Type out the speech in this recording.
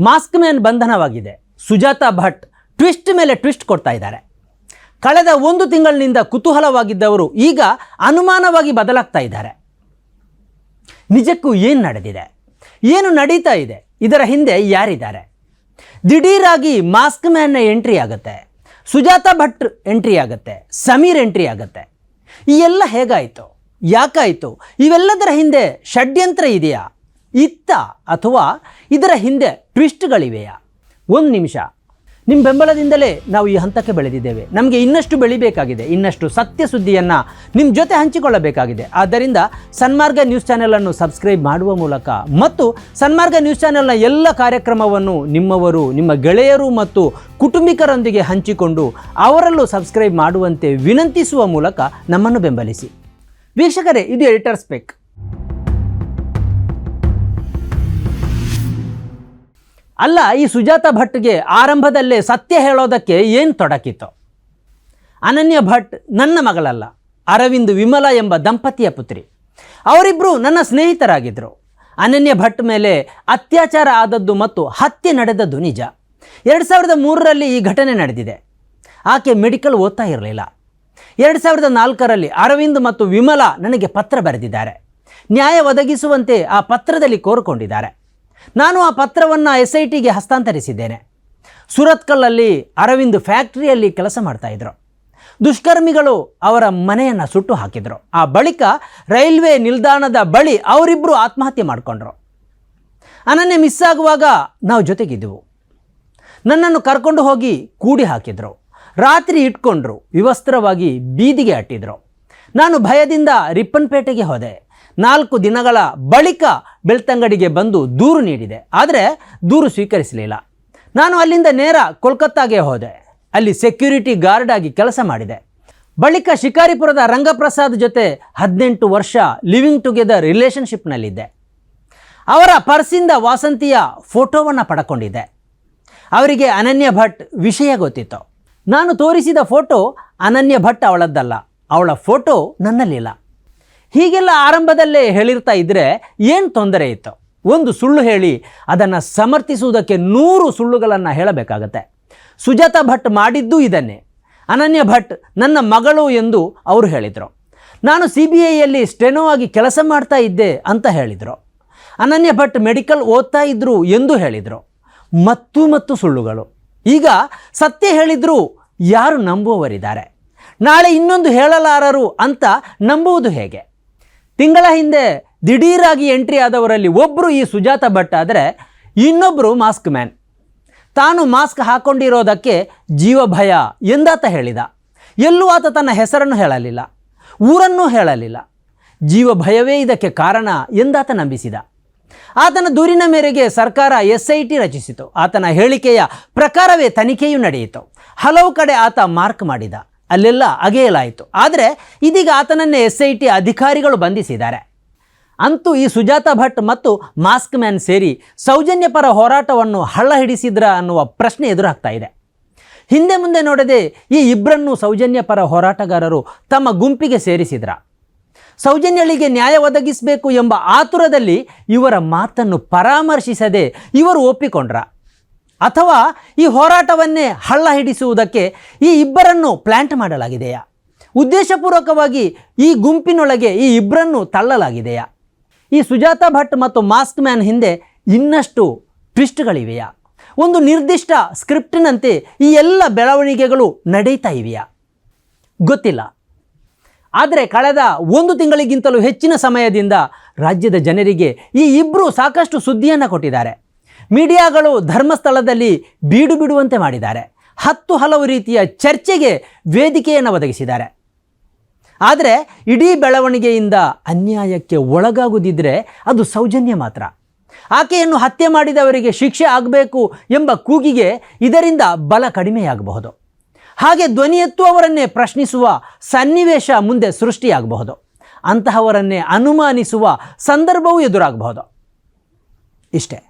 Mask man ಬಂಧನವಾಗಿದೆ. Sujata Bhat twist ಮೇಲೆ twist ಕೊಡ್ತಾ ಇದ್ದಾರೆ. ಕಳೆದ ಒಂದು ತಿಂಗಳಿನಿಂದ ಕುತೂಹಲವಾಗಿದ್ದವರು ಈಗ ಅನುಮಾನವಾಗಿ ಬದಲಾಗ್ತಾ ಇದ್ದಾರೆ. ನಿಜಕ್ಕೂ ಏನು ನಡೆದಿದೆ? ಏನು ನಡೀತಾ ಇದೆ? ಇದರ ಹಿಂದೆ ಯಾರಿದ್ದಾರೆ? ದಿಢೀರಾಗಿ ಮಾಸ್ಕ್ ಮ್ಯಾನ್ನ ಎಂಟ್ರಿ ಆಗುತ್ತೆ. ಸುಜಾತಾ ಭಟ್ ಎಂಟ್ರಿ ಆಗುತ್ತೆ. ಸಮೀರ್ ಎಂಟ್ರಿ ಆಗುತ್ತೆ. ಈ ಎಲ್ಲ ಹೇಗಾಯಿತು? ಯಾಕಾಯಿತು? ಇವೆಲ್ಲದರ ಹಿಂದೆ ಷಡ್ಯಂತ್ರ ಇದೆಯಾ? ಇತ್ತ ಅಥವಾ ಇದರ ಹಿಂದೆ ಟ್ವಿಸ್ಟ್ಗಳಿವೆಯಾ? ಒಂದು ನಿಮಿಷ. ನಿಮ್ಮ ಬೆಂಬಲದಿಂದಲೇ ನಾವು ಈ ಹಂತಕ್ಕೆ ಬೆಳೆದಿದ್ದೇವೆ. ನಮಗೆ ಇನ್ನಷ್ಟು ಬೆಳಿಬೇಕಾಗಿದೆ. ಇನ್ನಷ್ಟು ಸತ್ಯ ಸುದ್ದಿಯನ್ನು ನಿಮ್ಮ ಜೊತೆ ಹಂಚಿಕೊಳ್ಳಬೇಕಾಗಿದೆ. ಆದ್ದರಿಂದ ಸನ್ಮಾರ್ಗ ನ್ಯೂಸ್ ಚಾನೆಲನ್ನು ಸಬ್ಸ್ಕ್ರೈಬ್ ಮಾಡುವ ಮೂಲಕ ಮತ್ತು ಸನ್ಮಾರ್ಗ ನ್ಯೂಸ್ ಚಾನೆಲ್ನ ಎಲ್ಲ ಕಾರ್ಯಕ್ರಮವನ್ನು ನಿಮ್ಮವರು, ನಿಮ್ಮ ಗೆಳೆಯರು ಮತ್ತು ಕುಟುಂಬಿಕರೊಂದಿಗೆ ಹಂಚಿಕೊಂಡು ಅವರಲ್ಲೂ ಸಬ್ಸ್ಕ್ರೈಬ್ ಮಾಡುವಂತೆ ವಿನಂತಿಸುವ ಮೂಲಕ ನಮ್ಮನ್ನು ಬೆಂಬಲಿಸಿ. ವೀಕ್ಷಕರೇ, ಇದು ಎಡಿಟರ್ ಸ್ಪೆಕ್. ಅಲ್ಲ, ಈ ಸುಜಾತ ಭಟ್ಗೆ ಆರಂಭದಲ್ಲೇ ಸತ್ಯ ಹೇಳೋದಕ್ಕೆ ಏನು ತೊಡಕಿತ್ತು? ಅನನ್ಯ ಭಟ್ ನನ್ನ ಮಗಳಲ್ಲ, ಅರವಿಂದ್ ವಿಮಲ ಎಂಬ ದಂಪತಿಯ ಪುತ್ರಿ. ಅವರಿಬ್ಬರು ನನ್ನ ಸ್ನೇಹಿತರಾಗಿದ್ದರು ಅನನ್ಯ ಭಟ್ ಮೇಲೆ ಅತ್ಯಾಚಾರ ಆದದ್ದು ಮತ್ತು ಹತ್ಯೆ ನಡೆದದ್ದು ನಿಜ. ಎರಡು ಸಾವಿರದ ಮೂರರಲ್ಲಿ ಈ ಘಟನೆ ನಡೆದಿದೆ. ಆಕೆ ಮೆಡಿಕಲ್ ಓದ್ತಾ ಇರಲಿಲ್ಲ. ಎರಡು ಸಾವಿರದ ನಾಲ್ಕರಲ್ಲಿ ಅರವಿಂದ್ ಮತ್ತು ವಿಮಲ ನನಗೆ ಪತ್ರ ಬರೆದಿದ್ದಾರೆ. ನ್ಯಾಯ ಒದಗಿಸುವಂತೆ ಆ ಪತ್ರದಲ್ಲಿ ಕೋರಿಕೊಂಡಿದ್ದಾರೆ. ನಾನು ಆ ಪತ್ರವನ್ನು ಎಸ್ ಐ ಟಿಗೆ ಹಸ್ತಾಂತರಿಸಿದ್ದೇನೆ. ಸುರತ್ಕಲ್ಲಲ್ಲಿ ಅರವಿಂದ್ ಫ್ಯಾಕ್ಟ್ರಿಯಲ್ಲಿ ಕೆಲಸ ಮಾಡ್ತಾಯಿದ್ರು ದುಷ್ಕರ್ಮಿಗಳು ಅವರ ಮನೆಯನ್ನು ಸುಟ್ಟು ಹಾಕಿದರು. ಆ ಬಳಿಕ ರೈಲ್ವೆ ನಿಲ್ದಾಣದ ಬಳಿ ಅವರಿಬ್ಬರು ಆತ್ಮಹತ್ಯೆ ಮಾಡಿಕೊಂಡ್ರು. ಅನನ್ಯ ಮಿಸ್ ಆಗುವಾಗ ನಾವು ಜೊತೆಗಿದ್ದೆವು ನನ್ನನ್ನು ಕರ್ಕೊಂಡು ಹೋಗಿ ಕೂಡಿ ಹಾಕಿದರು. ರಾತ್ರಿ ಇಟ್ಕೊಂಡ್ರು. ವಿವಸ್ತ್ರವಾಗಿ ಬೀದಿಗೆ ಅಟ್ಟಿದ್ರು. ನಾನು ಭಯದಿಂದ ರಿಪ್ಪನ್ಪೇಟೆಗೆ ಹೋದೆ. ನಾಲ್ಕು ದಿನಗಳ ಬಳಿಕ ಬೆಳ್ತಂಗಡಿಗೆ ಬಂದು ದೂರು ನೀಡಿದೆ. ಆದರೆ ದೂರು ಸ್ವೀಕರಿಸಲಿಲ್ಲ. ನಾನು ಅಲ್ಲಿಂದ ನೇರ ಕೋಲ್ಕತ್ತಾಗೆ ಹೋದೆ. ಅಲ್ಲಿ ಸೆಕ್ಯೂರಿಟಿ ಗಾರ್ಡ್ ಆಗಿ ಕೆಲಸ ಮಾಡಿದೆ. ಬಳಿಕ ಶಿಕಾರಿಪುರದ ರಂಗಪ್ರಸಾದ್ ಜೊತೆ ಹದಿನೆಂಟು ವರ್ಷ ಲಿವಿಂಗ್ ಟುಗೆದರ್ ರಿಲೇಷನ್ಶಿಪ್ನಲ್ಲಿದ್ದೆ. ಅವರ ಪರ್ಸಿಂದ ವಾಸಂತಿಯ ಫೋಟೋವನ್ನು ಪಡ್ಕೊಂಡಿದ್ದೆ. ಅವರಿಗೆ ಅನನ್ಯ ಭಟ್ ವಿಷಯ ಗೊತ್ತಿತ್ತು. ನಾನು ತೋರಿಸಿದ ಫೋಟೋ ಅನನ್ಯ ಭಟ್ ಅವಳದ್ದಲ್ಲ. ಅವಳ ಫೋಟೋ ನನ್ನಲ್ಲಿಲ್ಲ. ಹೀಗೆಲ್ಲ ಆರಂಭದಲ್ಲೇ ಹೇಳಿರ್ತಾ ಇದ್ದರೆ ಏನು ತೊಂದರೆ ಇತ್ತು? ಒಂದು ಸುಳ್ಳು ಹೇಳಿ, ಅದನ್ನು ಸಮರ್ಥಿಸುವುದಕ್ಕೆ ನೂರು ಸುಳ್ಳುಗಳನ್ನು ಹೇಳಬೇಕಾಗತ್ತೆ. ಸುಜಾತ ಭಟ್ ಮಾಡಿದ್ದು ಇದನ್ನೇ. ಅನನ್ಯ ಭಟ್, ನನ್ನ ಮಗಳು ಎಂದು ಅವರು ಹೇಳಿದರು. ನಾನು ಸಿ ಬಿ ಐಯಲ್ಲಿ ಸ್ಟೆನೋ ಆಗಿ ಕೆಲಸ ಮಾಡ್ತಾ ಇದ್ದೆ ಅಂತ ಹೇಳಿದರು. ಅನನ್ಯ ಭಟ್ ಮೆಡಿಕಲ್ ಓದ್ತಾ ಇದ್ದರು ಎಂದು ಹೇಳಿದರು. ಮತ್ತು ಮತ್ತು ಸುಳ್ಳುಗಳು. ಈಗ ಸತ್ಯ ಹೇಳಿದರೂ ಯಾರು ನಂಬುವವರಿದ್ದಾರೆ? ನಾಳೆ ಇನ್ನೊಂದು ಹೇಳಲಾರರು ಅಂತ ನಂಬುವುದು ಹೇಗೆ? ತಿಂಗಳ ಹಿಂದೆ ದಿಢೀರಾಗಿ ಎಂಟ್ರಿ ಆದವರಲ್ಲಿ ಒಬ್ಬರು ಈ ಸುಜಾತ ಭಟ್ ಆದರೆ ಇನ್ನೊಬ್ಬರು ಮಾಸ್ಕ್ ಮ್ಯಾನ್. ತಾನು ಮಾಸ್ಕ್ ಹಾಕೊಂಡಿರೋದಕ್ಕೆ ಜೀವ ಭಯ ಎಂದಾತ ಹೇಳಿದ. ಎಲ್ಲೂ ಆತ ತನ್ನ ಹೆಸರನ್ನು ಹೇಳಲಿಲ್ಲ, ಊರನ್ನೂ ಹೇಳಲಿಲ್ಲ. ಜೀವ ಭಯವೇ ಇದಕ್ಕೆ ಕಾರಣ ಎಂದಾತ ನಂಬಿಸಿದ. ಆತನ ದೂರಿನ ಮೇರೆಗೆ ಸರ್ಕಾರ ಎಸ್ ಐ ಟಿ ರಚಿಸಿತು. ಆತನ ಹೇಳಿಕೆಯ ಪ್ರಕಾರವೇ ತನಿಖೆಯೂ ನಡೆಯಿತು. ಹಲವು ಕಡೆ ಆತ ಮಾರ್ಕ್ ಮಾಡಿದ. ಅಲ್ಲೆಲ್ಲ ಅಗೆಯಲಾಯಿತು. ಆದರೆ ಇದೀಗ ಆತನನ್ನೇ ಎಸ್ ಐ ಟಿ ಅಧಿಕಾರಿಗಳು ಬಂಧಿಸಿದ್ದಾರೆ. ಅಂತೂ ಈ ಸುಜಾತ ಭಟ್ ಮತ್ತು ಮಾಸ್ಕ್ ಮ್ಯಾನ್ ಸೇರಿ ಸೌಜನ್ಯ ಪರ ಹೋರಾಟವನ್ನು ಹಳ್ಳ ಹಿಡಿಸಿದ್ರ ಅನ್ನುವ ಪ್ರಶ್ನೆ ಎದುರಾಗ್ತಾ ಇದೆ. ಹಿಂದೆ ಮುಂದೆ ನೋಡದೆ ಈ ಇಬ್ಬರನ್ನು ಸೌಜನ್ಯ ಪರ ಹೋರಾಟಗಾರರು ತಮ್ಮ ಗುಂಪಿಗೆ ಸೇರಿಸಿದ್ರ. ಸೌಜನ್ಯಳಿಗೆ ನ್ಯಾಯ ಒದಗಿಸಬೇಕು ಎಂಬ ಆತುರದಲ್ಲಿ ಇವರ ಮಾತನ್ನು ಪರಾಮರ್ಶಿಸದೆ ಇವರು ಒಪ್ಪಿಕೊಂಡ್ರ. ಅಥವಾ ಈ ಹೋರಾಟವನ್ನೇ ಹಳ್ಳ ಹಿಡಿಸುವುದಕ್ಕೆ ಈ ಇಬ್ಬರನ್ನು ಪ್ಲ್ಯಾಂಟ್ ಮಾಡಲಾಗಿದೆಯಾ? ಉದ್ದೇಶಪೂರ್ವಕವಾಗಿ ಈ ಗುಂಪಿನೊಳಗೆ ಈ ಇಬ್ಬರನ್ನು ತಳ್ಳಲಾಗಿದೆಯಾ? ಈ ಸುಜಾತ ಭಟ್ ಮತ್ತು ಮಾಸ್ಕ್ ಮ್ಯಾನ್ ಹಿಂದೆ ಇನ್ನಷ್ಟು ಟ್ವಿಸ್ಟ್ಗಳಿವೆಯಾ? ಒಂದು ನಿರ್ದಿಷ್ಟ ಸ್ಕ್ರಿಪ್ಟಿನಂತೆ ಈ ಎಲ್ಲ ಬೆಳವಣಿಗೆಗಳು ನಡೀತಾ ಇವೆಯಾ? ಗೊತ್ತಿಲ್ಲ. ಆದರೆ ಕಳೆದ ಒಂದು ತಿಂಗಳಿಗಿಂತಲೂ ಹೆಚ್ಚಿನ ಸಮಯದಿಂದ ರಾಜ್ಯದ ಜನರಿಗೆ ಈ ಇಬ್ಬರು ಸಾಕಷ್ಟು ಸುದ್ದಿಯನ್ನು ಕೊಟ್ಟಿದ್ದಾರೆ. ಮೀಡಿಯಾಗಳು ಧರ್ಮಸ್ಥಳದಲ್ಲಿ ಬೀಡು ಬಿಡುವಂತೆ ಮಾಡಿದ್ದಾರೆ. ಹತ್ತು ಹಲವು ರೀತಿಯ ಚರ್ಚೆಗೆ ವೇದಿಕೆಯನ್ನು ಒದಗಿಸಿದ್ದಾರೆ. ಆದರೆ ಇಡೀ ಬೆಳವಣಿಗೆಯಿಂದ ಅನ್ಯಾಯಕ್ಕೆ ಒಳಗಾಗುದಿದ್ರೆ ಅದು ಸೌಜನ್ಯ ಮಾತ್ರ. ಆಕೆಯನ್ನು ಹತ್ಯೆ ಮಾಡಿದವರಿಗೆ ಶಿಕ್ಷೆ ಆಗಬೇಕು ಎಂಬ ಕೂಗಿಗೆ ಇದರಿಂದ ಬಲ ಕಡಿಮೆಯಾಗಬಹುದು. ಹಾಗೆ ಧ್ವನಿ ಅವರನ್ನೇ ಪ್ರಶ್ನಿಸುವ ಸನ್ನಿವೇಶ ಮುಂದೆ ಸೃಷ್ಟಿಯಾಗಬಹುದು. ಅಂತಹವರನ್ನೇ ಅನುಮಾನಿಸುವ ಸಂದರ್ಭವೂ ಎದುರಾಗಬಹುದು. ಇಷ್ಟೇ.